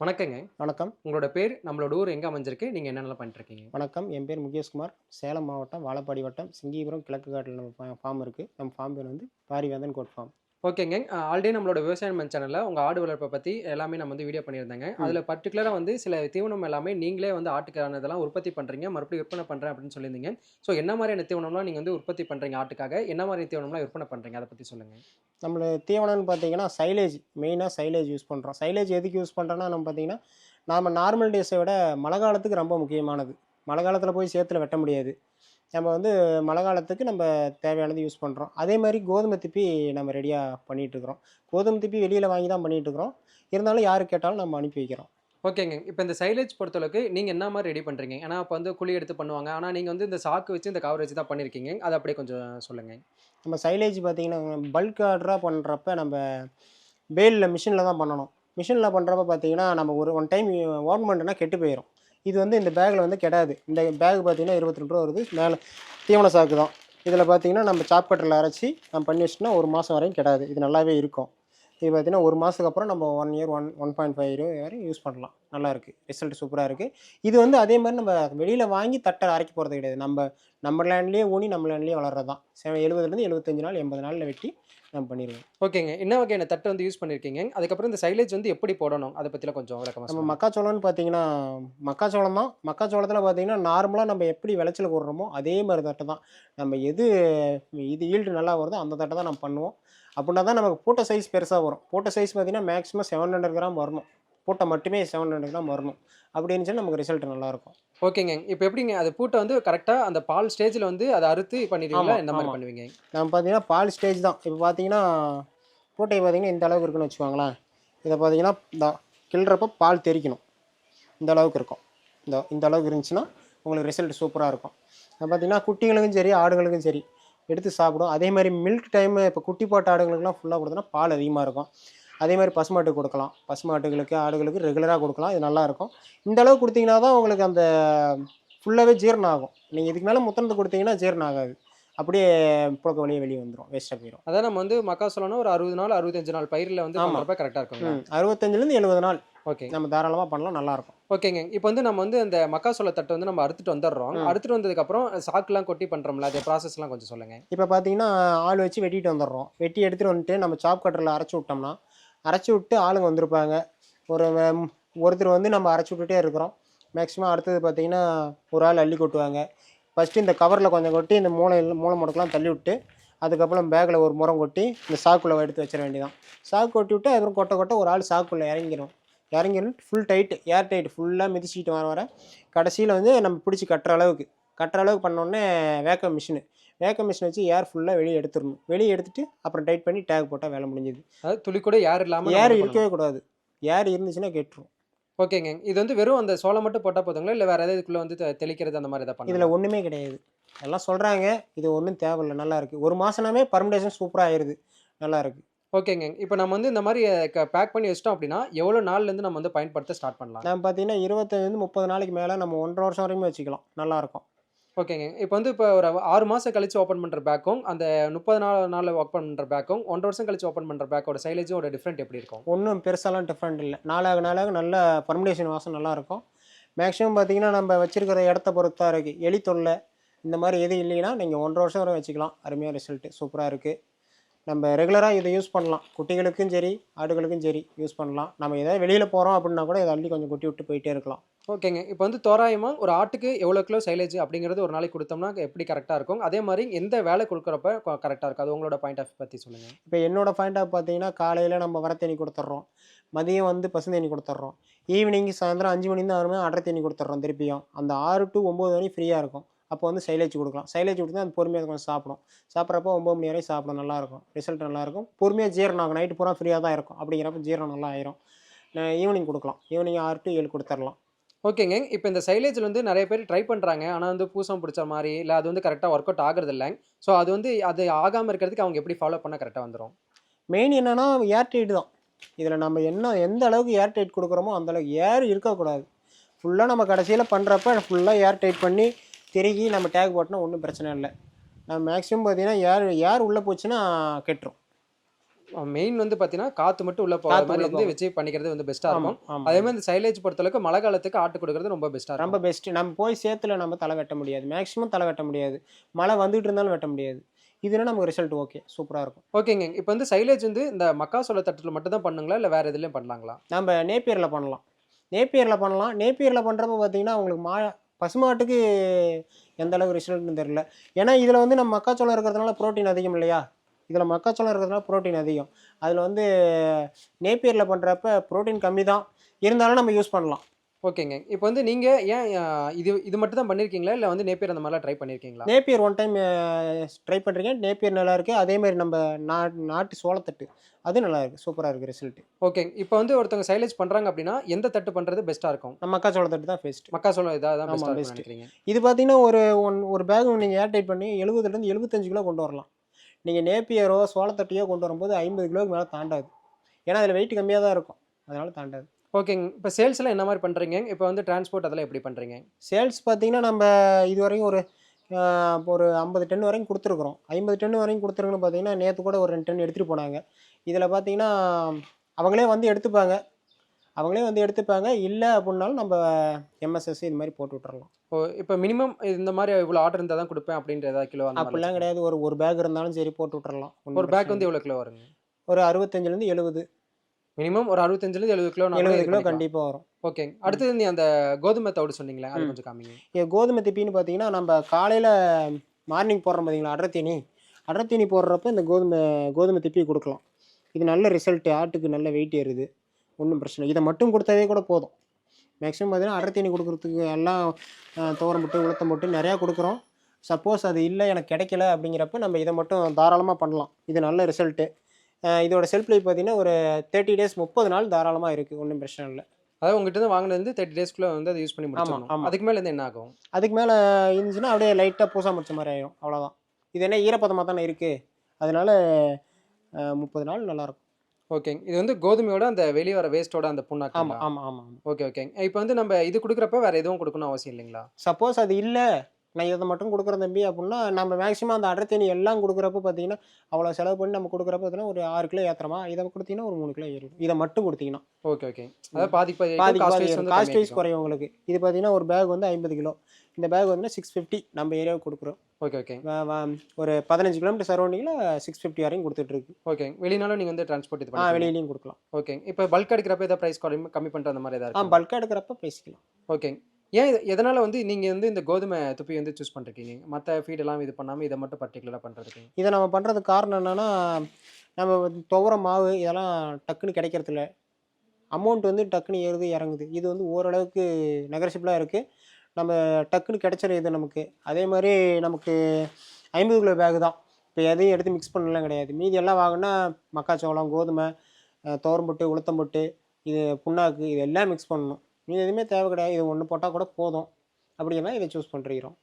வணக்கங்க. வணக்கம். உங்களோட பேர் நம்மளோட ஊர் எங்கே அமைஞ்சிருக்கு? நீங்கள் என்னென்னலாம் பண்ணிட்டு இருக்கீங்க வணக்கம். என் பேர் முகேஷ்குமார். சேலம் மாவட்டம் வாழப்பாடி வட்டம் சிங்கிபுரம் கிழக்கு காட்டில் நம்ம ஃபார்ம் இருக்குது நம்ம ஃபார்ம் பேர் வந்து பாரிவேந்தன் கோட் ஃபார்ம். ஓகேங்க. ஆல்ரெடி நம்மளோட விவசாயம் மன் சேனலில் உங்கள் ஆடு வளர்ப்பை பற்றி எல்லாமே நம்ம வந்து வீடியோ பண்ணியிருந்தாங்க. அதில் பர்டிகுலராக வந்து சில தீவனம் எல்லாமே நீங்களே வந்து ஆட்டுக்கான இதெல்லாம் உற்பத்தி பண்ணுறீங்க மறுபடியும் விற்பனை பண்ணுறேன் அப்படின்னு சொல்லியிருந்தீங்க. ஸோ என்ன மாதிரியான தீவனம்லாம் நீங்கள் வந்து உற்பத்தி பண்ணுறீங்க ஆட்டுக்காக? என்ன மாதிரி தீவனம்லாம் விற்பனை பண்ணுறீங்க அதை பற்றி சொல்லுங்கள் நம்மள தீவனம்னு பார்த்தீங்கன்னா சைலேஜ் மெயினாக சைலேஜ் யூஸ் பண்ணுறோம் சைலேஜ் எதுக்கு யூஸ் பண்ணுறோன்னா நம்ம பார்த்தீங்கன்னா நாம் நார்மல் டேஸை விட மழை காலத்துக்கு ரொம்ப முக்கியமானது. மழை காலத்தில் போய் சேத்துல வெட்ட முடியாது. நம்ம வந்து மழை காலத்துக்கு நம்ம தேவையானது யூஸ் பண்ணுறோம் அதே மாதிரி கோதுமை திப்பி நம்ம ரெடியாக பண்ணிகிட்ருக்குறோம் கோதுமை திப்பி வெளியில் வாங்கி தான் பண்ணிகிட்ருக்குறோம் இருந்தாலும் யார் கேட்டாலும் நம்ம அனுப்பி வைக்கிறோம். ஓகேங்க. இப்போ இந்த சைலேஜ் பொறுத்தளவுக்கு நீங்கள் என்ன மாதிரி ரெடி பண்ணுறீங்க ஏன்னா இப்போ வந்து குழி எடுத்து பண்ணுவாங்க. ஆனால் நீங்கள் வந்து இந்த சாக்கு வச்சு இந்த கவர் வச்சு தான் பண்ணியிருக்கீங்க அதை அப்படியே கொஞ்சம் சொல்லுங்கள் நம்ம சைலேஜ் பார்த்தீங்கன்னா பல்க் ஆர்டராக பண்ணுறப்ப நம்ம பேலில் மிஷினில் தான் பண்ணணும். மிஷினில் பண்ணுறப்ப பார்த்தீங்கன்னா நம்ம ஒரு ஒன் டைம் ஓன் பண்ணுறோன்னா கெட்டு போயிடும் இது வந்து இந்த பேக்கில் வந்து கிடையாது இந்த பேக் பார்த்தீங்கன்னா இருபத்தி ரெண்டு ரூபா வருது. மேலே தீவன சாக்கு தான். இதில் பார்த்தீங்கன்னா நம்ம சாப் கட்டரில் அரைச்சி நம்ம பண்ணி வச்சிட்டோம்னா ஒரு மாதம் வரையும் கிடையாது இது நல்லாவே இருக்கும். இது பார்த்தீங்கன்னா ஒரு மாதத்துக்கு அப்புறம் நம்ம one year one one point five year வரையும் யூஸ் பண்ணலாம். நல்லா இருக்குது ரிசல்ட் சூப்பராக இருக்குது இது வந்து அதே மாதிரி நம்ம வெளியில் வாங்கி தட்டை அரைக்க போகிறது கிடையாது. நம்ம நம்ம லேண்ட்லேயே ஊனி நம்ம லேண்ட்லேயே வளர்றது தான் எழுபதுலேருந்து எழுபத்தஞ்சு நாள் எண்பது நாளில் வெட்டி நம்ம பண்ணிடுவோம் ஓகேங்க. என்ன வகையான தட்டு வந்து யூஸ் பண்ணியிருக்கீங்க அதுக்கப்புறம் இந்த சைலேஜ் வந்து எப்படி போடணும்? அதை பற்றிலாம் கொஞ்சம் விளக்கமாக நம்ம மக்காச்சோளம்னு பார்த்தீங்கன்னா மக்காச்சோளம் தான். மக்காச்சோளத்தில் பார்த்தீங்கன்னா நார்மலாக நம்ம எப்படி விளைச்சல் போடுறோமோ அதே மாதிரி தட்டை தான். நம்ம எது இது ஈல்டு நல்லா வருதோ அந்த தட்டை தான் நம்ம பண்ணுவோம். அப்படின்னா தான் நமக்கு பூட்டை சைஸ் பெருசாக வரும். பூட்டை சைஸ் பார்த்தீங்கன்னா மேக்ஸிமம் செவன் ஹண்ட்ரட் கிராம் வரணும். பூட்டை மட்டுமே செவன் ஹண்ட்ரட் கிராம் வரணும். அப்படி இருந்துச்சுன்னா நமக்கு ரிசல்ட் நல்லாயிருக்கும் ஓகேங்க. இப்போ எப்படிங்க? அது பூட்டை வந்து கரெக்டாக அந்த பால் ஸ்டேஜில் வந்து அதை அறுத்து பண்ணிடுவீங்களா? இந்த மாதிரி. பண்ணுவீங்க? நம்ம பார்த்தீங்கன்னா பால் ஸ்டேஜ் தான். இப்போ பார்த்தீங்கன்னா பூட்டை பார்த்தீங்கன்னா இந்த அளவுக்கு இருக்குன்னு வச்சுக்கோங்களேன். இதை பார்த்தீங்கன்னா இந்த கிள்றப்ப பால் தெறிக்கணும் இந்த அளவுக்கு இருக்கும். இந்த இந்த அளவுக்கு இருந்துச்சுன்னா உங்களுக்கு ரிசல்ட் சூப்பராக இருக்கும். அது பார்த்தீங்கன்னா குட்டிகளுக்கும் சரி ஆடுகளுக்கும் சரி எடுத்து சாப்பிடும். அதே மாதிரி மில்க் டைமு இப்போ குட்டி போட்ட ஆடுகளுக்குலாம் ஃபுல்லாக கொடுத்தோன்னா பால் அதிகமாக இருக்கும். அதே மாதிரி பசுமாட்டுக்கு கொடுக்கலாம். பசுமாட்டுகளுக்கு ஆடுகளுக்கு ரெகுலராக கொடுக்கலாம். இது நல்லா இருக்கும் இந்த அளவுக்கு கொடுத்தீங்கன்னா தான் உங்களுக்கு அந்த ஃபுல்லாகவே ஜீரணம் ஆகும். நீங்கள் இதுக்கு மேலே முத்தனத்தை கொடுத்தீங்கன்னா ஜீரணம் ஆகாது. அப்படியே புழக்க வழியே வெளியே வந்துடும் வேஸ்ட்டாக போயிடும் அதான் நம்ம வந்து மக்கா சொல்லணும் ஒரு அறுபது நாள் அறுபத்தஞ்சு நாள் பயிரில் வந்து ஆமா. பண்ணுறப்ப கரெக்டாக இருக்குங்க ம். அறுபத்தஞ்சிலேருந்து எழுபது நாள். ஓகே. நம்ம தாராளமாக பண்ணலாம் நல்லாயிருக்கும். ஓகேங்க. இப்போ வந்து நம்ம வந்து அந்த மக்கா சோள தட்டை வந்து நம்ம அறுத்துட்டு வந்துடுறோம். அறுத்துட்டு வந்ததுக்கப்புறம் சாக்குலாம் கொட்டி பண்ணுறோம்ல அது ப்ராசஸ்லாம் கொஞ்சம் சொல்லுங்கள் இப்போ பார்த்தீங்கன்னா ஆள் வச்சு வெட்டிட்டு வந்துடுறோம். வெட்டி எடுத்துகிட்டு வந்துட்டு நம்ம சாப் கட்டரில் அரைச்சி விட்டோம்னா அரைச்சி விட்டு ஆளுங்க வந்திருப்பாங்க. ஒரு ஒருத்தர் வந்து நம்ம அரைச்சி விட்டுட்டே இருக்கிறோம். மேக்ஸிமம் அடுத்தது பார்த்திங்கன்னா ஒரு ஆள் அள்ளி கொட்டுவாங்க. ஃபஸ்ட்டு இந்த கவரில் கொஞ்சம் கொட்டி இந்த மூளை மூளை முடக்கெலாம் தள்ளி விட்டு அதுக்கப்புறம் பேக்கில் ஒரு முறம் கொட்டி இந்த சாக்குள்ளே எடுத்து வச்சிட வேண்டியதான் சாக்கு கொட்டி விட்டு அப்புறம் கொட்ட கொட்ட ஒரு ஆள் சாக்குள்ளே இறங்கிடும் இறங்கிடும் ஃபுல் டைட்டு ஏர் டைட் ஃபுல்லாக மிதிச்சிக்கிட்டு வர வர கடைசியில் வந்து நம்ம பிடிச்சி கட்டுற அளவுக்கு. கட்டுற அளவுக்கு பண்ணோடனே வேக்கம் மிஷினு வேக்கம் மிஷின் வச்சு ஏர் ஃபுல்லாக வெளியே எடுத்துடணும். வெளியே எடுத்துட்டு அப்புறம் டைட் பண்ணி டேக் போட்டால் வேலை முடிஞ்சுது. அதாவது துளி கூட யார் இல்லாமல் ஏர் இருக்கவே கூடாது. ஏர் இருந்துச்சுன்னா கெட்டுரும். ஓகேங்க. இது வந்து வெறும் அந்த சோளம் மட்டும் போட்டால் போதுங்களா? இல்லை வேறு எதாவது இதுக்குள்ளே வந்து தெளிக்கிறது அந்த மாதிரி எதாவது இதில் ஒன்றுமே கிடையாது. எல்லாம் சொல்கிறாங்க இது ஒன்றும் தேவையில்லை. நல்லா இருக்குது ஒரு மாதனாமே பர்மிடேஷன் சூப்பராக ஆயிடுது நல்லா இருக்குது ஓகேங்க. இப்போ நம்ம வந்து இந்த மாதிரி பேக் பண்ணி வச்சிட்டோம் அப்படின்னா எவ்வளோ நாள்லேருந்து நம்ம வந்து பயன்படுத்த ஸ்டார்ட் பண்ணலாம்? நம்ம பார்த்தீங்கன்னா இருபத்தஞ்சு முப்பது நாளைக்கு மேலே நம்ம ஒன்றரை வருஷம் வரைக்கும் வச்சுக்கலாம். நல்லாயிருக்கும் ஓகேங்க. இப்போ வந்து இப்போ ஒரு ஆறு மாதம் கழிச்சு ஓப்பன் பண்ணுற பேக்கும் அந்த முப்பது நாள் நாளில் ஓப்பன் பண்ணுற பேக்கும் ஒன்றரை வருஷம் கழிச்சு ஓப்பன் பண்ணுற பேக்கோட சைலேஜோட டிஃப்ரெண்ட் எப்படி இருக்கும்? ஒன்றும் பெருசாலாம் டிஃப்ரெண்ட் இல்லை. நாளாக நாளாக நல்ல பர்மிடேஷன் வாசம் நல்லாயிருக்கும் மேக்ஸிமம் பார்த்தீங்கன்னா நம்ம வச்சிருக்கிற இடத்த பொறுத்தா இருக்குது எலி தொல்லை இந்த மாதிரி எதுவும் இல்லைன்னா நீங்கள் ஒன்றரை வருஷம் வரை வச்சுக்கலாம். அருமையாக ரிசல்ட்டு சூப்பராக இருக்குது நம்ம ரெகுலராக இதை யூஸ் பண்ணலாம். குட்டிகளுக்கும் சரி ஆடுகளுக்கும் சரி யூஸ் பண்ணலாம். நம்ம ஏதாவது வெளியில் போகிறோம் அப்படின்னா கூட இதை அள்ளி கொஞ்சம் கொட்டி விட்டு போயிட்டே இருக்கலாம். ஓகேங்க. இப்போ வந்து தோராயமாக ஒரு ஆட்டுக்கு எவ்வளோ கிலோ சைலேஜ் அப்படிங்கிறது ஒரு நாளைக்கு கொடுத்தோம்னா எப்படி கரெக்டாக இருக்கும்? அதே மாதிரி எந்த வேலை கொடுக்குறப்ப கரெக்டாக இருக்கும்? அது உங்களோட பாயிண்ட் ஆஃப் பற்றி சொல்லுங்கள் இப்போ என்னோட பாயிண்ட் ஆஃப் பார்த்தீங்கன்னா காலையில் நம்ம வர தண்ணி கொடுத்துட்றோம். மதியம் வந்து பசுந்தண்ணி கொடுத்துட்றோம். ஈவினிங் சாயந்தரம் அஞ்சு மணி தான் வருமே அடை தண்ணி கொடுத்துட்றோம் திருப்பியும். அந்த ஆறு டு ஒம்பது மணி ஃப்ரீயாக இருக்கும். அப்போ வந்து சைலேஜ் கொடுக்கலாம். சைலேஜ் கொடுத்தா அது பொறுமையாக கொஞ்சம் சாப்பிடும். சாப்பிட்றப்போ ஒம்பது மணி வரையும் சாப்பிடும் நல்லாயிருக்கும். ரிசல்ட் நல்லாயிருக்கும். பொறுமையாக ஜீரணம் ஆகும் நைட்டு பூரா ஃப்ரீயாக தான் இருக்கும். அப்படிங்கிறப்ப ஜீரணம் நல்லா ஆயிரும். ஈவினிங் கொடுக்கலாம். ஈவினிங் ஆறு டு ஏழு கொடுத்துர்லாம் ஓகேங்க இப்போ இந்த சைலேஜில் வந்து நிறைய பேர் ட்ரை பண்ணுறாங்க ஆனால் வந்து பூசம் பிடிச்ச மாதிரி இல்லை அது வந்து கரெக்டாக ஒர்க் அவுட் ஆகுறது இல்லை. ஸோ அது வந்து அது ஆகாமல் இருக்கிறதுக்கு அவங்க எப்படி ஃபாலோ பண்ணால் கரெக்டாக வந்துடும் மெயின் என்னென்னா ஏர் டைட் தான். இதில் நம்ம என்ன எந்த அளவுக்கு ஏர் டைட் கொடுக்குறோமோ அந்த அளவுக்கு ஏர் இருக்கக்கூடாது. ஃபுல்லாக நம்ம கடைசியில் பண்ணுறப்ப ஃபுல்லாக ஏர் டைட் பண்ணி திருகி நம்ம டேக் போட்டோன்னா ஒன்றும் பிரச்சனை இல்லை. நம்ம மேக்ஸிமம் பார்த்தீங்கன்னா ஏர் ஏர் உள்ளே போச்சுன்னா கெட்டுரும். மெயின் வந்து பார்த்தீங்கன்னா காற்று மட்டும் உள்ள போகிற மாதிரி வந்து. வச்சு பண்ணிக்கிறது வந்து பெஸ்ட்டாக இருக்கும். அதே மாதிரி இந்த சைலேஜ் பொறுத்தளவுக்கு மழை காலத்துக்கு ஆட்டு கொடுக்கறது ரொம்ப பெஸ்ட்டாக ரொம்ப பெஸ்ட்டு நம்ம போய் சேத்துல நம்ம தலை வெட்ட முடியாது. மேக்ஸிமம் தலை வெட்ட முடியாது. மழை வந்துட்டு இருந்தாலும் வெட்ட முடியாது. இதுனா நமக்கு ரிசல்ட் ஓகே சூப்பராக இருக்கும். ஓகேங்க இப்போ வந்து சைலேஜ் வந்து இந்த மக்காசோள தட்டில் மட்டும் தான் பண்ணுங்களா? இல்லை வேறு எதுலையும் பண்ணலாங்களா? நம்ம நேப்பியரில் பண்ணலாம். நேப்பியரில் பண்ணலாம். நேப்பியரில் பண்ணுறப்ப பார்த்தீங்கன்னா உங்களுக்கு மா பசுமாட்டுக்கு எந்த அளவுக்கு ரிசல்ட்னு தெரில ஏன்னா இதில் வந்து நம்ம மக்காச்சோளம் இருக்கிறதுனால புரோட்டீன் அதிகம் இல்லையா? இதில் மக்காச்சோளம் இருக்கிறதுனால புரோட்டீன் அதிகம். அதில் வந்து நேப்பியரில் பண்ணுறப்ப ப்ரோட்டீன் கம்மி தான் இருந்தாலும் நம்ம யூஸ் பண்ணலாம். ஓகேங்க. இப்போ வந்து நீங்கள் ஏன் இது இது மட்டும் தான் பண்ணியிருக்கீங்களா இல்லை வந்து நேப்பியர் அந்த மாதிரிலாம் ட்ரை பண்ணியிருக்கீங்களா நேப்பியர் ஒன் டைம் ட்ரை பண்ணுறீங்க நேப்பியர் நல்லா இருக்குது அதே மாதிரி நம்ம நா நாட்டு சோளத்தட்டு அது நல்லா இருக்குது சூப்பராக இருக்குது ரிசல்ட் ஓகேங்க. இப்போ வந்து ஒருத்தவங்க சைலேஜ் பண்ணுறாங்க அப்படின்னா எந்த தட்டு பண்ணுறது பெஸ்ட்டாக இருக்கும்? நம்ம மக்காச்சோளத்தட்டு தான் பெஸ்ட் மக்காசோளம் இதாக தான் பெஸ்ட்டாக best. நினைக்கிறீங்க. இது பார்த்தீங்கன்னா ஒரு ஒன் ஒரு பேக் நீங்கள் ஏர் டைட் பண்ணி எழுபதுலேருந்து எழுபத்தஞ்சு கிலோ கொண்டு வரலாம். நீங்கள் நேப்பியரோ சோளத்தட்டையோ கொண்டு வரும்போது ஐம்பது கிலோக்கு மேலே தாண்டாது. ஏன்னா அதில் வெயிட் கம்மியாக தான் இருக்கும். அதனால தாண்டாது. ஓகேங்க. இப்போ சேல்ஸ்லாம் என்ன மாதிரி பண்ணுறீங்க இப்போ வந்து டிரான்ஸ்போர்ட் அதெல்லாம் எப்படி பண்ணுறீங்க சேல்ஸ் பார்த்தீங்கன்னா நம்ம இது வரைக்கும் ஒரு ஒரு ஐம்பது டன் வரைக்கும் கொடுத்துருக்குறோம். ஐம்பது டன் வரைக்கும் கொடுத்துருக்குன்னு பார்த்தீங்கன்னா நேற்று கூட ஒரு ரெண்டு டன் எடுத்துகிட்டு போனாங்க. இதில் பார்த்தீங்கன்னா அவங்களே வந்து எடுத்துப்பாங்க. அவங்களே வந்து எடுத்துப்பாங்க. இல்லை அப்படின்னாலும் நம்ம எம்எஸ்எஸ் இது மாதிரி போட்டு விட்டுறலாம். ஓ இப்போ மினிமம் இந்த மாதிரி இவ்வளோ ஆர்டர் இருந்தால் தான் கொடுப்பேன் அப்படின்ற ஏதாவது கிலோ அப்படிலாம் கிடையாது. ஒரு ஒரு பேக் இருந்தாலும் சரி போட்டு விட்டுறலாம். ஒண்ணும் ஒரு பேக் வந்து எவ்வளோ கிலோ வருங்க. ஒரு அறுபத்தஞ்சிலேருந்து எழுபது. மினிமம் ஒரு அறுபத்தஞ்சிலேருந்து எழுபது கிலோ எழுபது கிலோ கண்டிப்பாக வரும். ஓகேங்க அடுத்தது நீ அந்த கோதுமை தவிடு சொன்னீங்களே அது. கொஞ்சம் காமிங்க. கோதுமை திப்பின்னு பார்த்தீங்கன்னா நம்ம காலையில் மார்னிங் போடுறோம் பார்த்தீங்களா அடர்த்தீனி? அடர்த்தீனி போடுறப்ப இந்த கோதுமை கோதுமை திப்பி கொடுக்கலாம். இது நல்ல ரிசல்ட்டு ஆட்டுக்கு நல்ல வெயிட் ஏறுது. ஒன்றும் பிரச்சனை. இதை மட்டும் கொடுத்தாவே கூட போதும். மேக்ஸிமம் பார்த்தீங்கன்னா அடர்த்தீனி கொடுக்குறதுக்கு எல்லாம் துவரம் போட்டு உளுத்தம் போட்டு நிறையா கொடுக்குறோம். சப்போஸ் அது இல்லை எனக்கு கிடைக்கல அப்படிங்கிறப்ப நம்ம இதை மட்டும் தாராளமாக பண்ணலாம். இது நல்ல ரிசல்ட்டு இதோட செல்ஃப் லைஃப் பார்த்தீங்கன்னா ஒரு தேர்ட்டி டேஸ் முப்பது நாள் தாராளமாக இருக்குது ஒன்றும் பிரச்சனை இல்லை. அதாவது உங்ககிட்ட இருந்து வாங்கினது வந்து தேர்ட்டி டேஸ்க்குள்ள வந்து அதை யூஸ் பண்ணி முடிச்சிடணும். அதுக்கு மேலே இருந்து என்ன ஆகும்? அதுக்கு மேலே இருந்துச்சுன்னா அப்படியே லைட்டாக பூசா முடிச்ச மாதிரி ஆயிடும் அவ்வளோதான் இது என்ன ஈரப்பதமாக தானே இருக்குது அதனால முப்பது நாள் நல்லாயிருக்கும். ஓகேங்க இது வந்து கோதுமையோட அந்த வெளியே வர வேஸ்ட்டோட அந்த புண்ணாக்கு ஆமாம் ஆமாம் ஆமாம் ஓகே ஓகேங்க இப்போ வந்து நம்ம இது கொடுக்குறப்ப வேற எதுவும் கொடுக்கணும் அவசியம் இல்லைங்களா? சப்போஸ் அது இல்லை. நான் இதை மட்டும் கொடுக்குறேன் தம்பி அப்படின்னா நம்ம மேக்ஸிமம் அந்த அடர்த்தீனி எல்லாம் கொடுக்குறப்ப பார்த்தீங்கன்னா அவ்வளோ செலவு பண்ணி நம்ம கொடுக்குறப்ப பார்த்தீங்கன்னா ஒரு ஆறு கிலோ ஏற்றுறமா இதை கொடுத்தீங்கன்னா ஒரு மூணு கிலோ ஏறிடும். இதை மட்டும் கொடுத்தீங்கன்னா. ஓகே ஓகே அதாவது பாதி பாதி காஸ்ட் வைஸ். குறையும் உங்களுக்கு. இது பார்த்தீங்கன்னா ஒரு பேக் வந்து ஐம்பது கிலோ. இந்த பேக் வந்து சிக்ஸ் ஃபிஃப்டி நம்ம ஏரியாவுக்கு கொடுக்குறோம். ஓகே ஓகே ஒரு பதினஞ்சு கிலோமீட்டர் சரௌண்டிங்கில் சிக்ஸ் ஃபிஃப்டி வரையும் கொடுத்துட்ருக்கு. ஓகே வெளினாலும் நீங்கள் வந்து டிரான்ஸ்போர்ட் இது ஆ பண்ணி வெளியிலையும் கொடுக்கலாம். ஓகே இப்போ பல்க் எடுக்கிறப்ப ஏதாவது ப்ரைஸ் கம்மி கம்மி பண்ணுற அந்த மாதிரி ஆ ஏதாவது பல்காக எடுக்கிறப்ப பேசிக்கலாம். ஓகே ஏன் இது எதனால் வந்து நீங்கள் வந்து இந்த கோதுமை துப்பி வந்து சூஸ் பண்ணிருக்கீங்க மற்ற ஃபீடெல்லாம் இது பண்ணாமல் இதை மட்டும் பர்டிகுலராக பண்ணுறதுக்கு இதை நம்ம பண்ணுறதுக்கு காரணம் என்னென்னா நம்ம துவர மாவு இதெல்லாம் டக்குன்னு கிடைக்கிறதில்ல. அமௌண்ட் வந்து டக்குன்னு ஏறுது இறங்குது. இது வந்து ஓரளவுக்கு நெகரசிபிளாக இருக்குது நம்ம டக்குன்னு கிடைச்சிருது நமக்கு. அதே மாதிரி நமக்கு ஐம்பது கிலோ பேக் தான். இப்போ எதையும் எடுத்து மிக்ஸ் பண்ணலாம் கிடையாது. மீதி எல்லாம் வாங்கினா மக்காச்சோளம் கோதுமை அஹ், துவரம்புட்டு உளுத்தம்புட்டு இது புண்ணாக்கு இது எல்லாம் மிக்ஸ் பண்ணணும். மீது எதுவுமே தேவை கிடையாது இது ஒன்று போட்டால் கூட போதும். அப்படின்னா இதை சூஸ் பண்ணிருக்கிறோம்